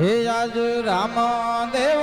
હે આજ રામ દેવ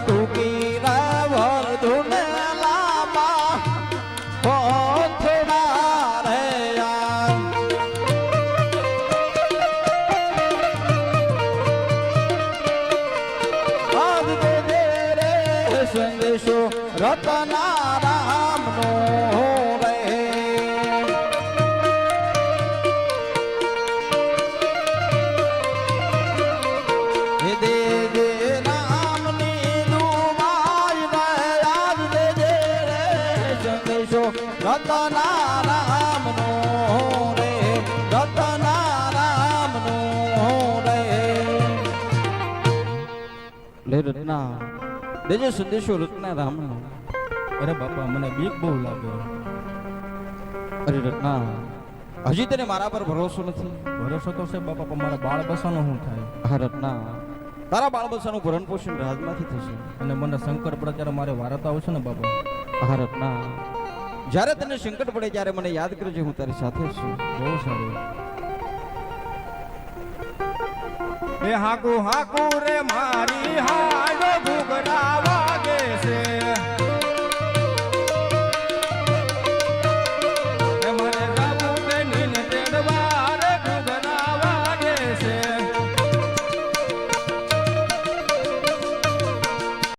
ટૂંકી વર ધુને લાંબા પથરા રે આ આજ દેજે રે રતનારામનો રે રે લે રત્ના દેજે સંદેશો રત્ના રામનો અરે બાપા મને બીક બહુ લાગ્યો અરે રત્ના. હજી તને મારા પર ભરોસો નથી ભરોસો તો છે બાપા પણ મારા બાળ બસાનો શું થાય હા રત્ના તારા બાળ બચ્ચાનું ભરણ પોષણ રાજમાંથી થશે. અને મને શંકર પડે ત્યારે મારે વારત આવશે ને બાપા? હા રત્ના. જ્યારે તને સંકટ પડે ત્યારે મને યાદ કરજે, હું તારી સાથે છું. બહુ સારું. એ હાકુ હાકુ રે મારી હાડ ઘૂઘરા વાગે છે.